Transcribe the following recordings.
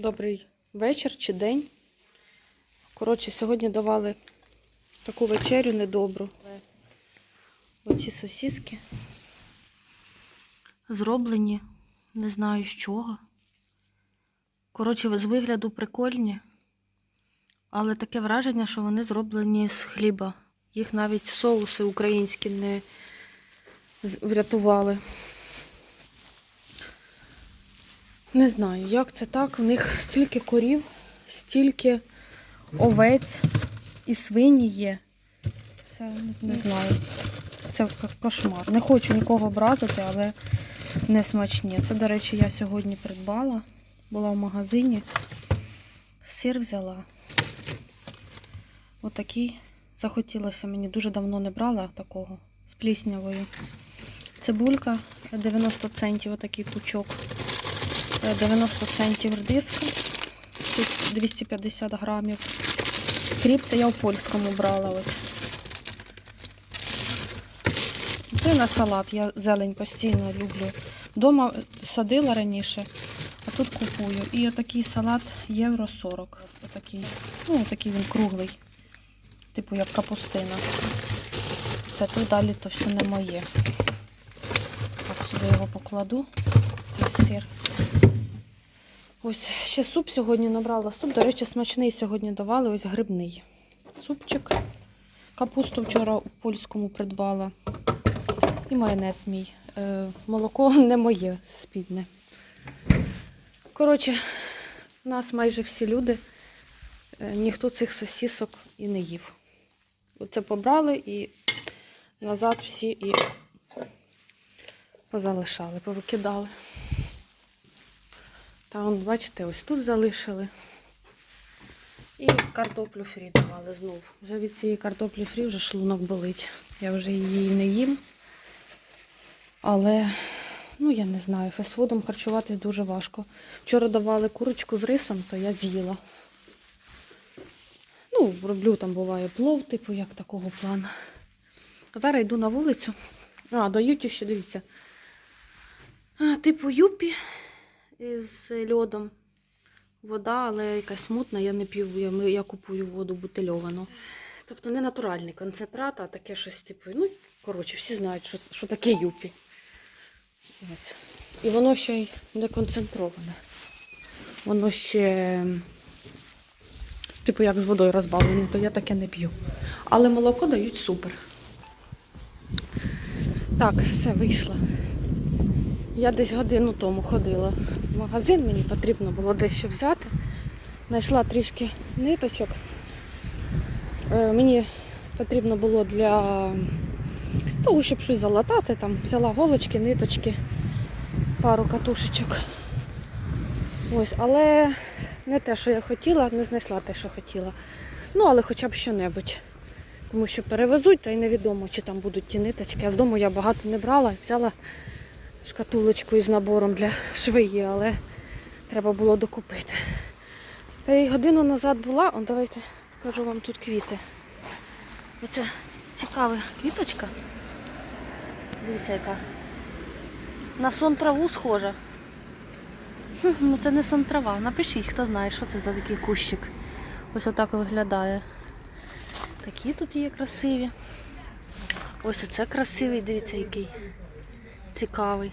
Добрий вечір чи день. Коротше, сьогодні давали таку вечерю недобру. Оці сосиски зроблені, не знаю з чого. Коротше, з вигляду прикольні, але таке враження, що вони зроблені з хліба. Їх навіть соуси українські не врятували. Не знаю, як це так. У них стільки корів, стільки овець і свині є. Це не знаю. Це кошмар. Не хочу нікого образити, але не смачні. Це, до речі, я сьогодні придбала. Була в магазині. Сир взяла. Отакий. Захотілося мені. Дуже давно не брала такого з пліснявою. Цибулька 90 центів, отакий пучок. Е, 90 центів редиска, тут 250 грамів. Кріп це я в польському брала ось. Це на салат, я зелень постійно люблю. Дома садила раніше, а тут купую. І отакий салат євро 40. Отакий, ну, отакий він круглий, типу як капустина. Це тут далі то все не моє. Так, сюди його покладу. Цей сир. Ось ще суп сьогодні набрала. Суп, до речі, смачний сьогодні давали. Ось грибний. Супчик. Капусту вчора у польському придбала. І майонез мій. Е, молоко не моє спільне. Коротше, у нас майже всі люди. е, ніхто цих сосісок і не їв. Оце побрали і назад всі і позалишали, повикидали. Та он, бачите, ось тут залишили. І картоплю фрі давали знов. Вже від цієї картоплі фрі вже шлунок болить. Я вже її не їм. Але, ну я не знаю, фастфудом харчуватись дуже важко. Вчора давали курочку з рисом, то я з'їла. Ну, роблю там буває плов, типу, як такого плану. Зараз йду на вулицю. А, дають ще, дивіться. А, типу юпі з льодом. Вода, але якась мутна, я не п'ю, я, я купую воду бутильовану. Тобто не натуральний концентрат, а таке щось типу. Ну, коротше, всі знають, що, що таке юпі. Ось. І воно ще й не концентроване. Воно ще, типу, як з водою розбавлене, то я таке не п'ю. Але молоко дають супер. Так, все, вийшла. Я десь годину тому ходила магазин, мені потрібно було дещо взяти. Знайшла трішки ниточок. Е, Мені потрібно було для того, щоб щось залатати. Там взяла голочки, ниточки, пару катушечок. Ось, але не те, що я хотіла, не знайшла те, що хотіла. Ну, але хоча б що-небудь. Тому що перевезуть, та й невідомо, чи там будуть ті ниточки. А з дому я багато не брала, взяла шкатулочку із набором для швеї, але треба було докупити. Та й годину назад була, О, давайте покажу вам тут квіти. Оце цікава квіточка. Дивіться, яка. На сон траву схожа. Ну це не сон трава. Напишіть, хто знає, що це за такий кущик. Ось отак виглядає. Такі тут є красиві. Ось оце красивий, дивіться, який цікавий.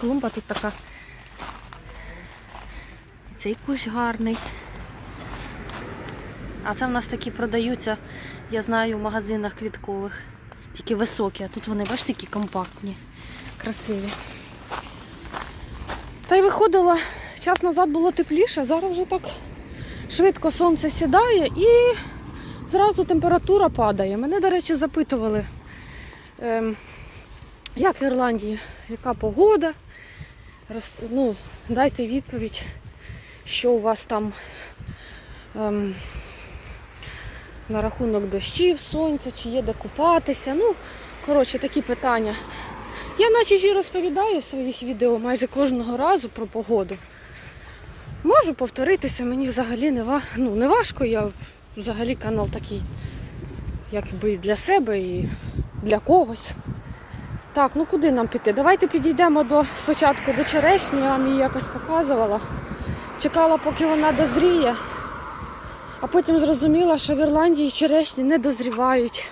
Клумба тут така. Цей кущ гарний. А це в нас такі продаються, я знаю, в магазинах квіткових. Тільки високі, а тут вони, бачите, які компактні, красиві. Та й виходила, час назад було тепліше, зараз вже так швидко сонце сідає і зразу температура падає. Мене, до речі, запитували, як в Ірландії, яка погода. Роз, ну, дайте відповідь, що у вас там ем, на рахунок дощів, сонця, чи є де купатися. Ну, коротше, такі питання. Я наче ж і розповідаю в своїх відео майже кожного разу про погоду. Можу повторитися, мені взагалі не, ва... ну, не важко. Я взагалі канал такий, якби для себе, і для когось. Так, ну куди нам піти? Давайте підійдемо до спочатку до черешні, я вам її якось показувала. Чекала, поки вона дозріє, а потім зрозуміла, що в Ірландії черешні не дозрівають.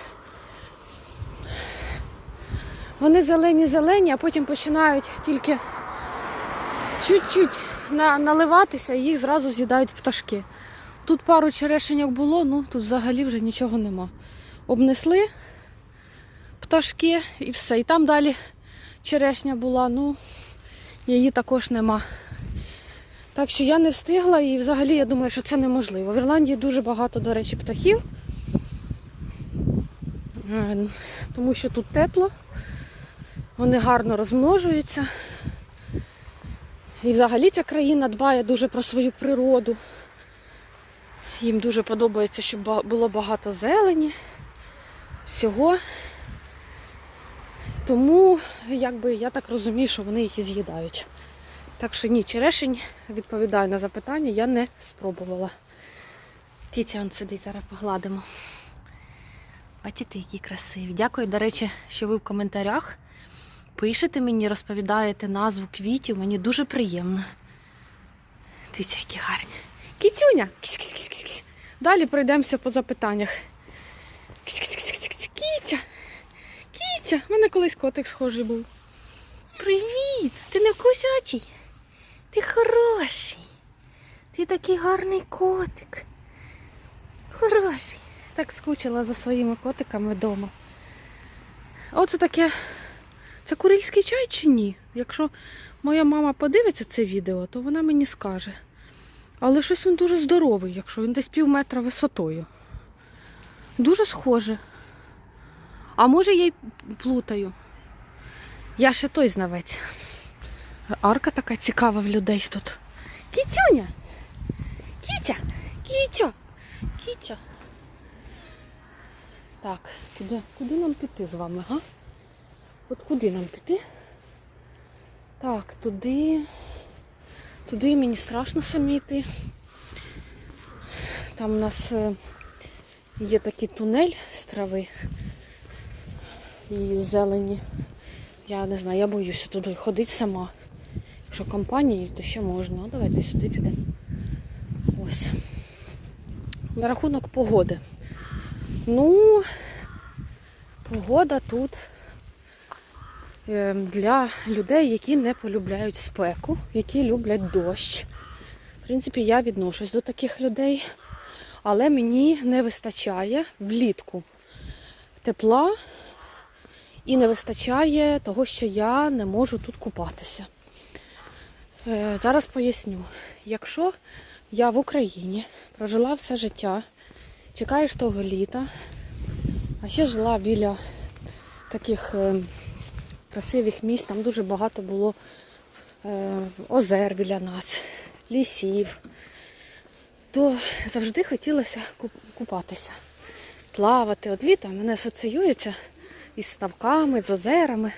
Вони зелені-зелені, а потім починають тільки чуть-чуть наливатися і їх зразу з'їдають пташки. Тут пару черешеньок було, ну тут взагалі вже нічого нема. Обнесли пташки і все. І там далі черешня була, ну її також нема. Так що я не встигла і взагалі я думаю, що це неможливо. В Ірландії дуже багато, до речі, птахів, Е, тому що тут тепло, вони гарно розмножуються. І взагалі ця країна дбає дуже про свою природу. Їм дуже подобається, щоб було багато зелені, всього. Тому, якби я так розумію, що вони їх і з'їдають. Так що ні, черешень, відповідаю на запитання, я не спробувала. Кітя он сидить, зараз погладимо. Бачите, які красиві. Дякую, до речі, що ви в коментарях пишете мені, розповідаєте назву квітів. Мені дуже приємно. Дивіться, які гарні. Кітюня! Кісь-кісь-кісь-кісь. Далі пройдемося по запитаннях. Кісь-кісь-кісь-кісь. Кітя! Кітя! У мене колись котик схожий був. Привіт! Ти не кусячий? Ти хороший. Ти такий гарний котик. Хороший. Так скучила за своїми котиками вдома. Оце таке. Це курильський чай чи ні? Якщо моя мама подивиться це відео, то вона мені скаже. Але щось він дуже здоровий, якщо він десь пів метра висотою. Дуже схоже. А може я й плутаю. Я ще той знавець. Арка така цікава в людей тут. Кітюня! Кітя! Кітя! Кітя! Так, куди, куди нам піти з вами, га? От куди нам піти? Так, туди. Туди мені страшно самі йти. Там у нас е, є такий тунель з трави і зелені. Я не знаю, я боюся туди ходити сама. Якщо компанією, то ще можна. Ну, давайте сюди підемо. Ось. На рахунок погоди. Ну, погода тут е, для людей, які не полюбляють спеку, які люблять дощ. В принципі, я відношусь до таких людей, але мені не вистачає влітку тепла і не вистачає того, що я не можу тут купатися. Е, Зараз поясню. Якщо я в Україні прожила все життя, чекаєш того літа, а ще жила біля таких е, красивих місць, там дуже багато було е, озер біля нас, лісів, то завжди хотілося купатися, плавати. От літо мене асоціюється із ставками, з озерами.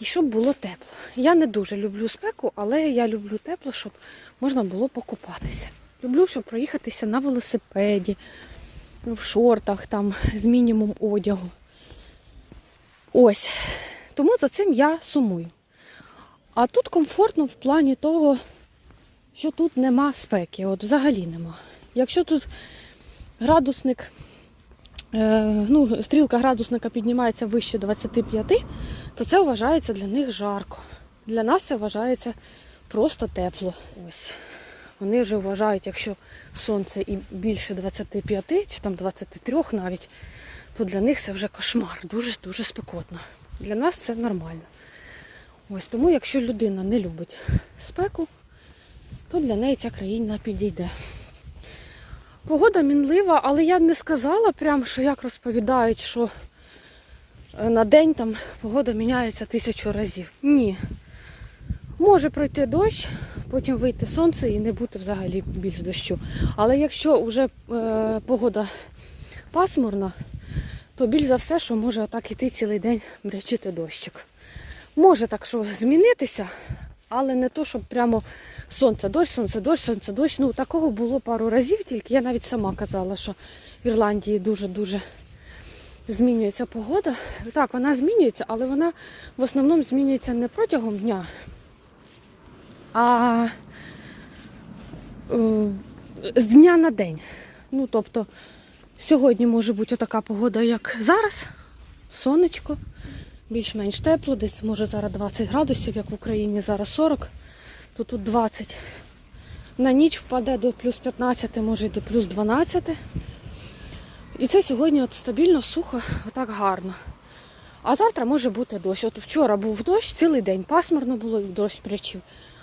І щоб було тепло. Я не дуже люблю спеку, але я люблю тепло, щоб можна було покупатися. Люблю, щоб проїхатися на велосипеді, в шортах, там, з мінімум одягу. Ось. Тому за цим я сумую. А тут комфортно в плані того, що тут нема спеки. От взагалі нема. Якщо тут градусник, ну, стрілка градусника піднімається вище 25, то це вважається для них жарко. Для нас це вважається просто тепло. Ось. Вони вже вважають, якщо сонце і більше 25 чи там 23 навіть, то для них це вже кошмар, дуже-дуже спекотно. Для нас це нормально. Ось тому, якщо людина не любить спеку, то для неї ця країна підійде. Погода мінлива, але я не сказала прям, що як розповідають, що е, на день там погода міняється тисячу разів. Ні. Може пройти дощ, потім вийти сонце і не бути взагалі більш дощу. Але якщо вже е, погода пасмурна, то більш за все, що може так іти цілий день брячити дощик. Може так, що змінитися, але не то, щоб прямо сонце, дощ, сонце, дощ, сонце, дощ. Ну, такого було пару разів тільки. Я навіть сама казала, що в Ірландії дуже-дуже змінюється погода. Так, вона змінюється, але вона в основному змінюється не протягом дня, а е, з дня на день. Ну, тобто, сьогодні може бути така погода, як зараз, сонечко, більш-менш тепло, десь може зараз 20 градусів, як в Україні зараз 40, то тут 20. На ніч впаде до плюс 15, може й до плюс 12. І це сьогодні от стабільно, сухо, отак гарно. А завтра може бути дощ. От вчора був дощ, цілий день пасмурно було і дощ прячив.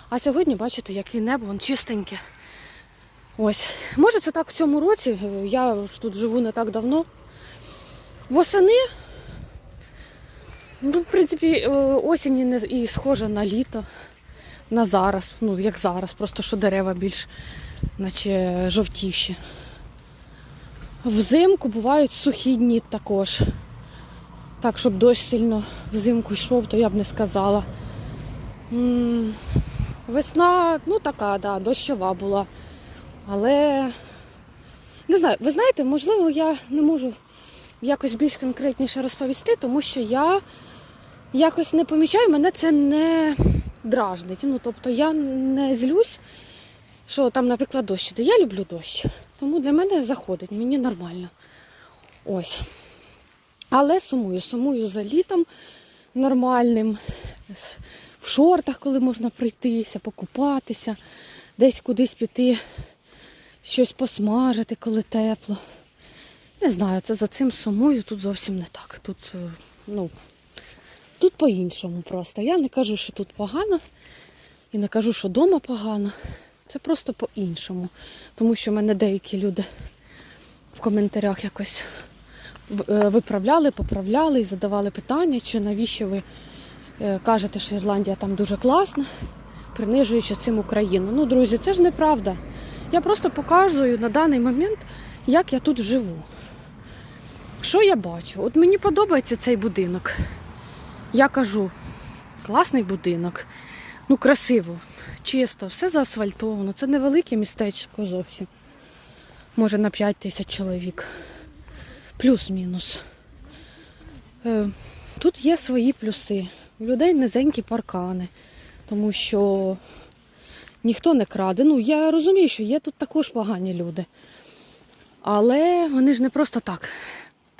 А сьогодні, бачите, яке небо, вон чистеньке. Ось. Може це так в цьому році. Я ж тут живу не так давно. Восени, ну, в принципі, е, осінь не- і схожа на літо, на зараз. Ну, як зараз, просто що дерева більш наче жовтіші. Взимку бувають сухі дні також. Так, щоб дощ сильно взимку йшов, то я б не сказала. Весна, ну така, да, дощова була. Але не знаю, ви знаєте, можливо, я не можу якось більш конкретніше розповісти, тому що я якось не помічаю, мене це не дражнить. Ну, тобто я не злюсь, що там, наприклад, дощ іде. Я люблю дощ. Тому для мене заходить, мені нормально. Ось. Але сумую, сумую за літом нормальним, в шортах, коли можна пройтися, покупатися, десь кудись піти, щось посмажити, коли тепло. Не знаю, це за цим сумую, тут зовсім не так. Тут, е, ну, тут по-іншому просто. Я не кажу, що тут погано, і не кажу, що вдома погано. Це просто по-іншому. Тому що мене деякі люди в коментарях якось е, виправляли, поправляли і задавали питання, чи навіщо ви е, кажете, що Ірландія там дуже класна, принижуючи цим Україну. Ну, друзі, це ж неправда. Я просто показую на даний момент, як я тут живу. Що я бачу? От мені подобається цей будинок. Я кажу, класний будинок, ну красиво, чисто, все заасфальтовано. Це невелике містечко зовсім. Може на 5 тисяч чоловік. Плюс-мінус. Е, Тут є свої плюси. У людей низенькі паркани, тому що ніхто не краде. Ну, я розумію, що є тут також погані люди. Але вони ж не просто так,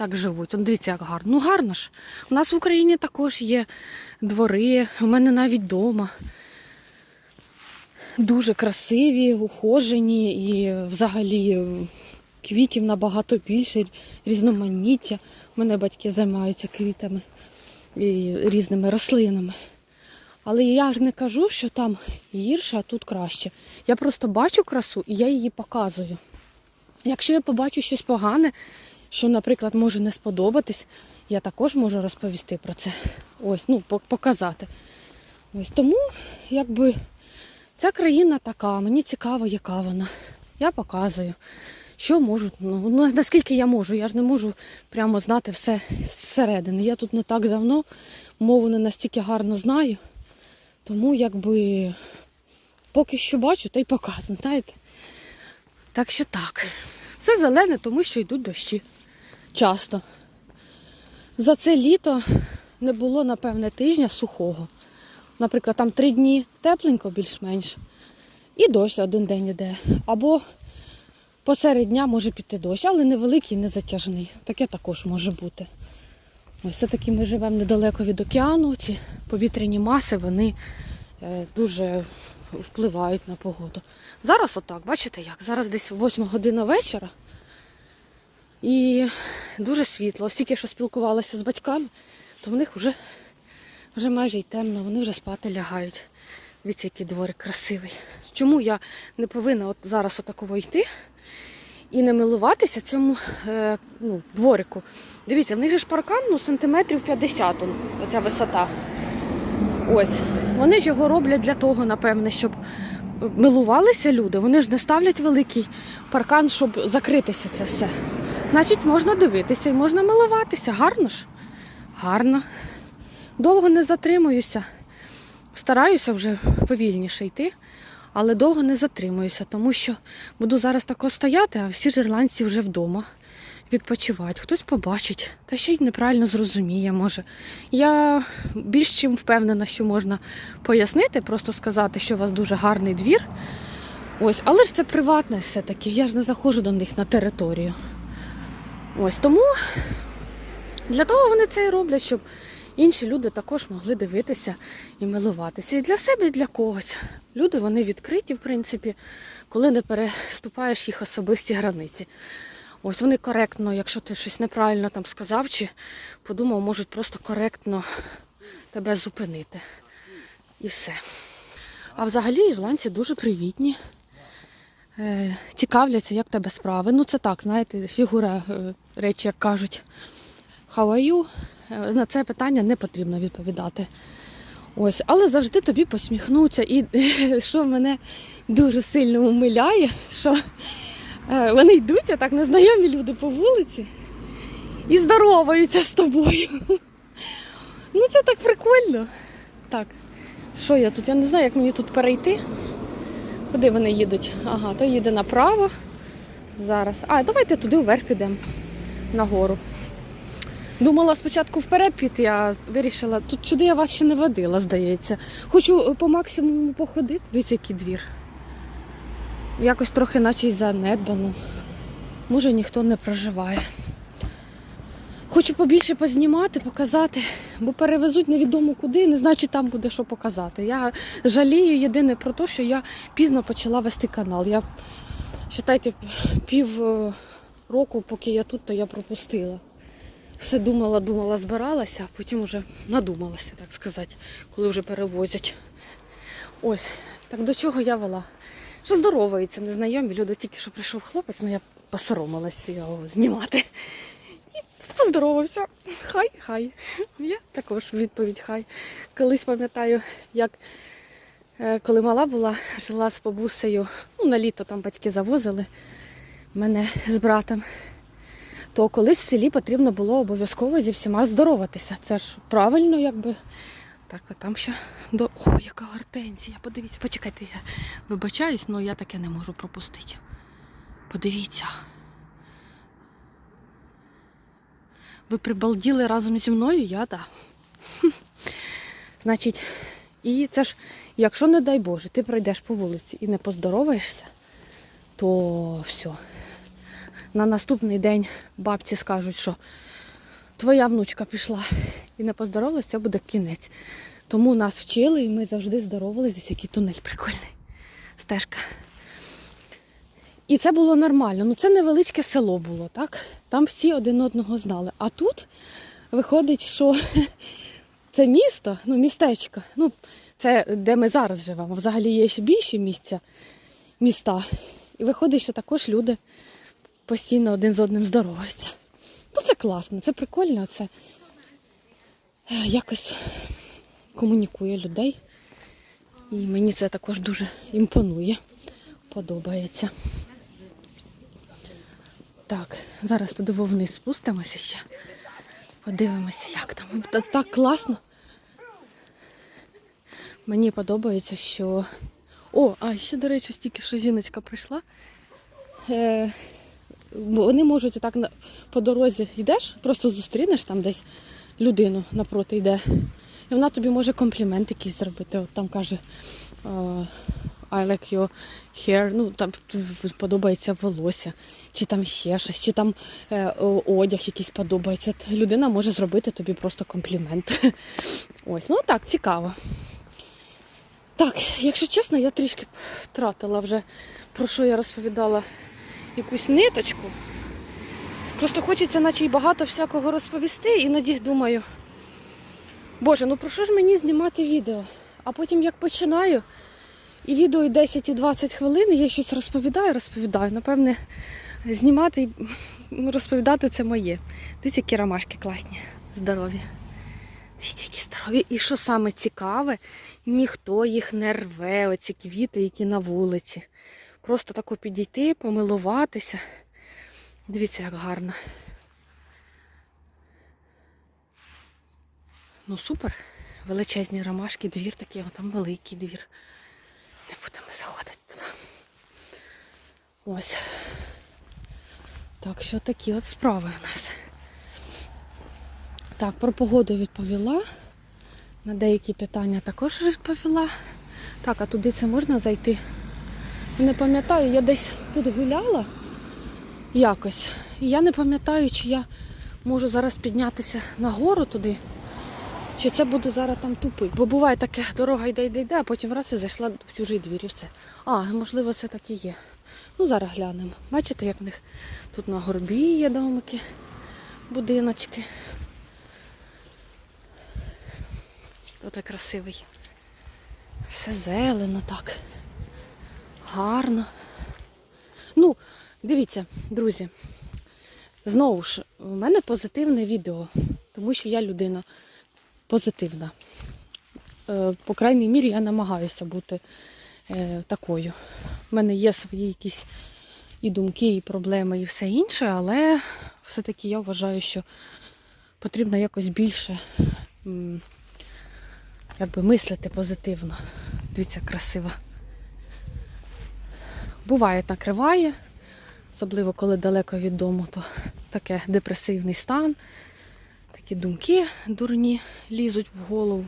так живуть. От дивіться, як гарно. Ну гарно ж. У нас в Україні також є двори, у мене навіть вдома. Дуже красиві, ухожені і взагалі квітів набагато більше, різноманіття. У мене батьки займаються квітами і різними рослинами. Але я ж не кажу, що там гірше, а тут краще. Я просто бачу красу і я її показую. Якщо я побачу щось погане, що, наприклад, може не сподобатись, я також можу розповісти про це. Ось, ну, показати. Ось тому, якби, ця країна така, мені цікаво, яка вона. Я показую, що можу, ну, ну наскільки я можу. Я ж не можу прямо знати все зсередини. Я тут не так давно, мову не настільки гарно знаю. Тому якби поки що бачу, та й показую, знаєте. Так що так. Все зелене, тому що йдуть дощі. Часто. За це літо не було, напевне, тижня сухого. Наприклад, там три дні тепленько більш-менш. І дощ один день іде. Або посеред дня може піти дощ, але невеликий, не затяжний. Таке також може бути. Все-таки ми живемо недалеко від океану. Ці повітряні маси, вони е, дуже впливають на погоду. Зараз отак, бачите як? Зараз десь 8 година вечора. І дуже світло. Ось тільки що спілкувалася з батьками, то в них вже, вже майже й темно, вони вже спати лягають. Дивіться, який дворик красивий. Чому я не повинна от зараз отаково йти і не милуватися цьому е, ну, дворику? Дивіться, в них же ж паркан ну, сантиметрів 50, оця висота. Ось. Вони ж його роблять для того, напевне, щоб милувалися люди. Вони ж не ставлять великий паркан, щоб закритися це все. Значить, можна дивитися і можна милуватися. Гарно ж? Гарно. Довго не затримуюся. Стараюся вже повільніше йти, але довго не затримуюся, тому що буду зараз тако стояти, а всі ж ірландці вже вдома. відпочивають, хтось побачить, та ще й неправильно зрозуміє, може. Я більш чим впевнена, що можна пояснити, просто сказати, що у вас дуже гарний двір. Ось, але ж це приватне все-таки. Я ж не заходжу до них на територію. Ось тому для того вони це і роблять, щоб інші люди також могли дивитися і милуватися. І для себе, і для когось. Люди вони відкриті, в принципі, коли не переступаєш їх особисті границі. Ось вони коректно, якщо ти щось неправильно там сказав чи подумав, можуть просто коректно тебе зупинити. І все. А взагалі ірландці дуже привітні, цікавляться, як тебе справи. Ну це так, знаєте, фігура е, речі, як кажуть. How are you? Е, На це питання не потрібно відповідати. Ось, але завжди тобі посміхнуться. І що мене дуже сильно умиляє, що е, вони йдуть, а так незнайомі люди по вулиці і здороваються з тобою. Ну це так прикольно. Так, що я тут? Я не знаю, як мені тут перейти. Куди вони їдуть? Ага, то їде направо. Зараз. А, давайте туди вверх підемо. Нагору. Думала спочатку вперед піти, а вирішила, тут сюди я вас ще не водила, здається. Хочу е, по максимуму походити. Дивіться, який двір. Якось трохи наче й занедбано. Може ніхто не проживає. Хочу побільше познімати, показати, бо перевезуть невідомо куди, не знаю, чи там буде що показати. Я жалію єдине про те, що я пізно почала вести канал. Я, вважайте, пів е, року, поки я тут, то я пропустила. Все думала, думала, збиралася, а потім вже надумалася, так сказати, коли вже перевозять. Ось, так до чого я вела? Що здороваються незнайомі люди, тільки що прийшов хлопець, ну я посоромилася його знімати. Поздоровався. Хай, хай. Я також відповідь хай. Колись пам'ятаю, як е, коли мала була, жила з бабусею, ну, на літо там батьки завозили мене з братом то колись в селі потрібно було обов'язково зі всіма здороватися. Це ж правильно, якби. Так, а там ще до. О, яка гортензія. Подивіться, почекайте, я вибачаюсь, але я таке не можу пропустити. Подивіться. Ви прибалділи разом зі мною, я. Да. Значить, і це ж, якщо, не дай Боже, ти пройдеш по вулиці і не поздороваєшся, то все, на наступний день бабці скажуть, що твоя внучка пішла і не поздоровалась, це буде кінець. Тому нас вчили і ми завжди здоровалися. Десь який тунель прикольний. Стежка. І це було нормально. Ну це невеличке село було, так? Там всі один одного знали. А тут виходить, що це місто, ну містечко. Ну, це де ми зараз живемо. Взагалі є ще більші місця, міста. І виходить, що також люди постійно один з одним здороваються. Ну це класно, це прикольно, це якось комунікує людей. І мені це також дуже імпонує, подобається. Так, зараз туди вниз спустимося ще. Подивимося, як там. Так класно. Мені подобається, що. О, а ще, до речі, стільки що жіночка прийшла. Е, вони можуть так на- по дорозі йдеш, просто зустрінеш там десь людину напроти йде. І вона тобі може комплімент якийсь зробити. От там каже I like your hair, ну там подобається волосся, чи там ще щось, чи там е, одяг якийсь подобається. Людина може зробити тобі просто комплімент. Ось, ну так, цікаво. Так, якщо чесно, я трішки втратила вже про що я розповідала якусь ниточку. Просто хочеться, наче й багато всякого розповісти, іноді думаю, боже, ну про що ж мені знімати відео? А потім як починаю, і відео і 10 і 20 хвилин, і я щось розповідаю, розповідаю. Напевне, знімати і розповідати це моє. Дивіться, які ромашки класні, здорові. Дивіться, які здорові. І що саме цікаве, ніхто їх не рве, оці квіти, які на вулиці. Просто тако підійти, помилуватися. Дивіться, як гарно. Ну супер. Величезні ромашки, двір такий, там великий двір. Не будемо заходити туди. Ось. Так що такі от справи в нас. Так, про погоду відповіла. На деякі питання також відповіла. Так, а туди це можна зайти? Не пам'ятаю, я десь тут гуляла якось. І я не пам'ятаю, чи я можу зараз піднятися нагору туди, чи це буде зараз там тупик. Бо буває таке, дорога йде, йде, йде, а потім раз і зайшла в чужий двір і все. А, можливо, це так і є. Ну, зараз глянемо. Бачите, як в них тут на горбі є домики, будиночки. Тут красивий. Все зелено так. Гарно. Ну, дивіться, друзі. Знову ж, у мене позитивне відео, тому що я людина позитивна. Е, По крайній мірі я намагаюся бути е, такою. У мене є свої якісь і думки, і проблеми, і все інше, але все-таки я вважаю, що потрібно якось більше якби мислити позитивно. Дивіться, красиво. Буває, накриває, особливо коли далеко від дому, то таке депресивний стан, такі думки дурні лізуть в голову.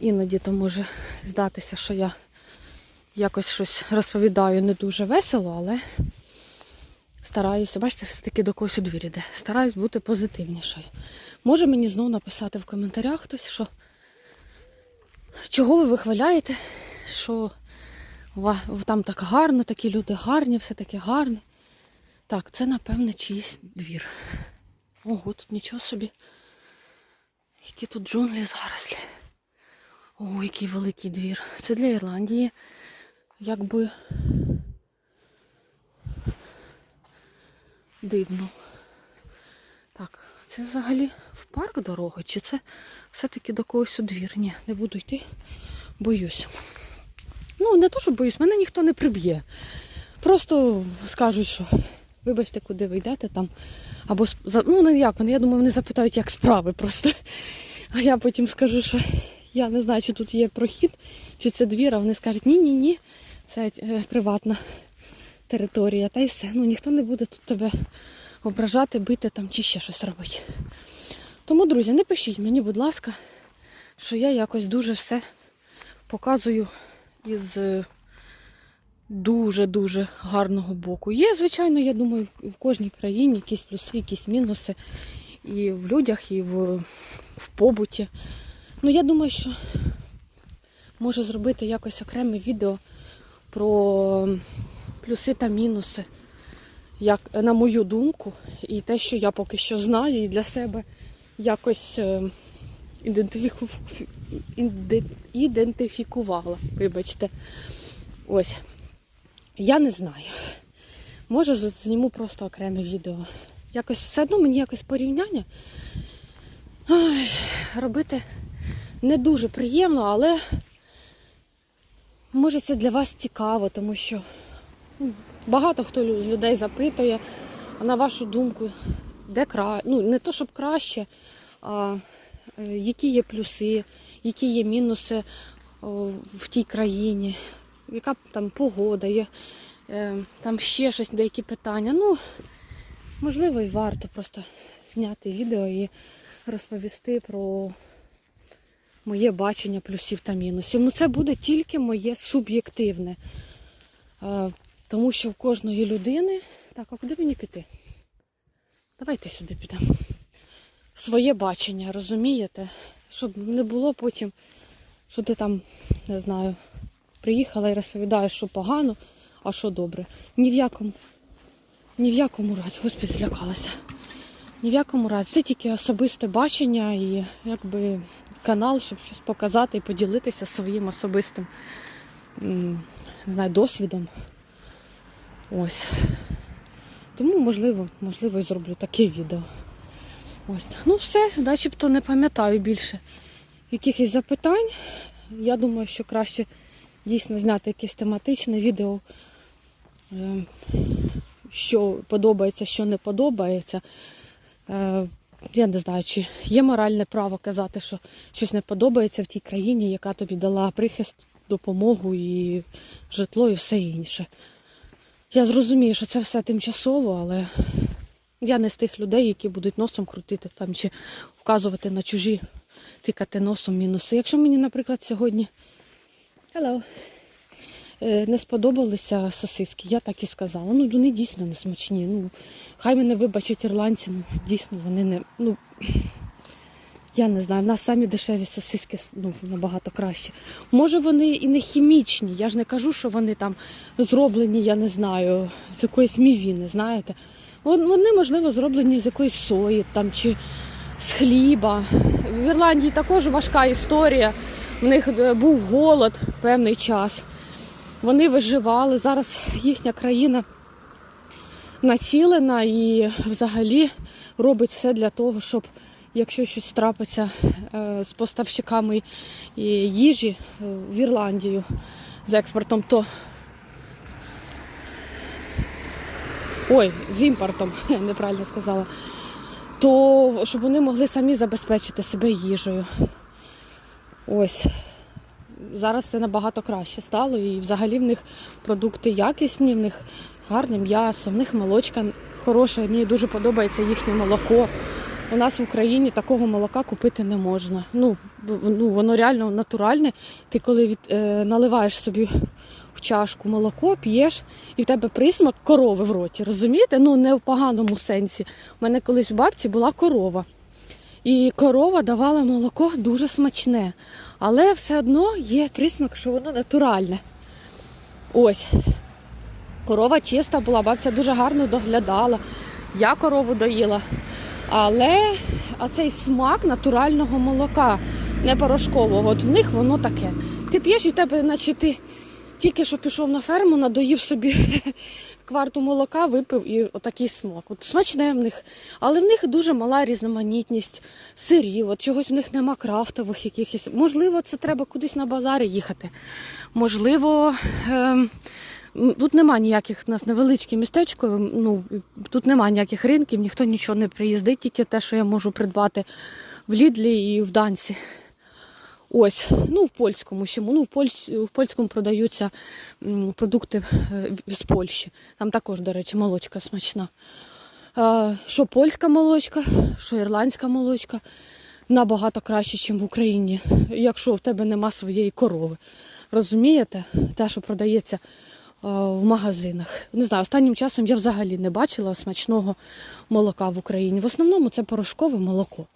Іноді то може здатися, що я якось щось розповідаю не дуже весело, але стараюся, бачите, все-таки до когось у двір іде. Стараюсь бути позитивнішою. Може мені знову написати в коментарях хтось, що чого ви вихваляєте, що там так гарно, такі люди гарні, все таке гарне. Так, це, напевне, чийсь двір. Ого, тут нічого собі. Які тут джунглі зарослі. О, який великий двір. Це для Ірландії. Якби дивно. Так, це взагалі в парк дорога, чи це все-таки до когось у двір? Ні, не буду йти, боюсь. Ну, не то, що боюсь, мене ніхто не приб'є. Просто скажуть, що вибачте, куди ви йдете там. Або ну не як вони, я думаю, вони запитають, як справи просто. А я потім скажу, що я не знаю, чи тут є прохід, чи це двір, а вони скажуть, ні-ні ні, це е, приватна територія. Та й все. Ну ніхто не буде тут тебе ображати, бити там чи ще щось робити. Тому, друзі, не пишіть мені, будь ласка, що я якось дуже все показую із е, дуже-дуже гарного боку. Є, звичайно, я думаю, в кожній країні якісь плюси, якісь мінуси. І в людях, і в, в побуті. Ну, я думаю, що можу зробити якось окреме відео про плюси та мінуси, як, на мою думку, і те, що я поки що знаю, і для себе якось е, ідентифіку... іде- ідентифікувала. Вибачте. Ось. Я не знаю. Може, зніму просто окреме відео. Якось все одно мені якось порівняння ой, робити не дуже приємно, але може це для вас цікаво, тому що ну, багато хто з людей запитує, а на вашу думку, де кра... ну не то, щоб краще, а е, які є плюси, які є мінуси в тій країні, яка там погода, є, е, там ще щось, деякі питання. Ну, можливо, і варто просто зняти відео і розповісти про моє бачення плюсів та мінусів. Ну, це буде тільки моє суб'єктивне. Е, Тому що в кожної людини. Так, а куди мені піти? Давайте сюди підемо. Своє бачення, розумієте? Щоб не було потім, що ти там, не знаю, приїхала і розповідаєш, що погано, а що добре. Ні в якому, ні в якому разі, господи, злякалася. Ні в якому разі. Це тільки особисте бачення і якби канал, щоб щось показати і поділитися своїм особистим не знаю, досвідом. Ось. Тому, можливо, можливо, і зроблю таке відео. Ось. Ну все, начебто не пам'ятаю більше якихось запитань. Я думаю, що краще дійсно зняти якесь тематичне відео, е, що подобається, що не подобається. Е, Я не знаю, чи є моральне право казати, що щось не подобається в тій країні, яка тобі дала прихист, допомогу і житло і все інше. Я зрозумію, що це все тимчасово, але я не з тих людей, які будуть носом крутити там чи вказувати на чужі, тикати носом мінуси. Якщо мені, наприклад, сьогодні Hello. Е, не сподобалися сосиски, я так і сказала. Ну, вони дійсно не смачні. Ну, хай мене вибачать ірландці, ну, дійсно вони не. Ну, я не знаю, в нас самі дешеві сосиски ну, набагато краще. Може, вони і не хімічні. Я ж не кажу, що вони там зроблені, я не знаю, з якоїсь мівіни, знаєте. Вони, можливо, зроблені з якоїсь сої там, чи з хліба. В Ірландії також важка історія. В них е, був голод певний час. Вони виживали. Зараз їхня країна націлена і взагалі робить все для того, щоб якщо щось трапиться е, з поставщиками їжі е, в Ірландію з експортом, то ой, з імпортом, неправильно сказала, то щоб вони могли самі забезпечити себе їжею. Ось. Зараз це набагато краще стало, і взагалі в них продукти якісні, в них гарне м'ясо, в них молочка хороша. Мені дуже подобається їхнє молоко. У нас в Україні такого молока купити не можна. Ну, ну воно реально натуральне. Ти коли від, е, наливаєш собі в чашку молоко, п'єш, і в тебе присмак корови в роті. Розумієте? Ну не в поганому сенсі. У мене колись у бабці була корова. І корова давала молоко дуже смачне. Але все одно є присмак, що воно натуральне. Ось. Корова чиста була, бабця дуже гарно доглядала. Я корову доїла. Але цей смак натурального молока, не порошкового, от в них воно таке. Ти п'єш і тебе, наче ти тільки що пішов на ферму, надоїв собі кварту молока, випив і отакий смак. От смачне в них. Але в них дуже мала різноманітність сирів, от чогось в них нема крафтових якихось. Можливо, це треба кудись на базари їхати. Можливо, ем, тут нема ніяких у нас невеличке містечко. Ну тут нема ніяких ринків, ніхто нічого не приїздить, тільки те, що я можу придбати в Лідлі і в Данці. Ось, ну в польському ще ну в, польсь, в польському продаються продукти е, з Польщі. Там також, до речі, молочка смачна. Що польська молочка, що ірландська молочка набагато краще, ніж в Україні, якщо в тебе нема своєї корови. Розумієте? Те, що продається в магазинах. Не знаю, останнім часом я взагалі не бачила смачного молока в Україні. В основному це порошкове молоко.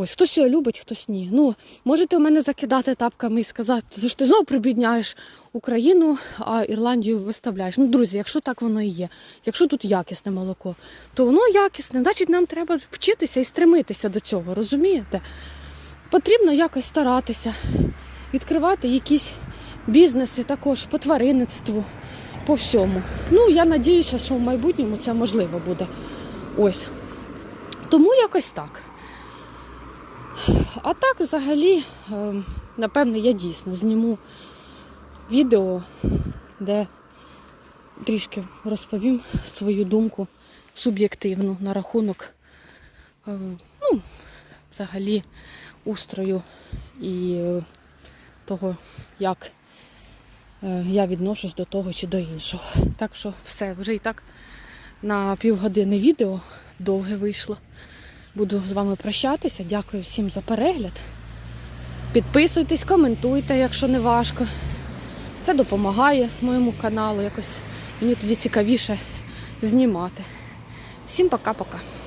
Ось, хтось його любить, хтось ні. Ну, можете в мене закидати тапками і сказати, що ти знову прибідняєш Україну, а Ірландію виставляєш. Ну, друзі, якщо так воно і є, якщо тут якісне молоко, то воно якісне, значить нам треба вчитися і стремитися до цього, розумієте? Потрібно якось старатися, відкривати якісь бізнеси також по тваринництву, по всьому. Ну, я надіюся, що в майбутньому це можливо буде. Ось. Тому якось так. А так, взагалі, е, напевне, я дійсно зніму відео, де трішки розповім свою думку суб'єктивну на рахунок е, ну, взагалі устрою і е, того, як е, я відношусь до того чи до іншого. Так що все, вже і так на півгодини відео довге вийшло. Буду з вами прощатися. Дякую всім за перегляд. Підписуйтесь, коментуйте, якщо не важко. Це допомагає моєму каналу. Якось мені тоді цікавіше знімати. Всім пока-пока.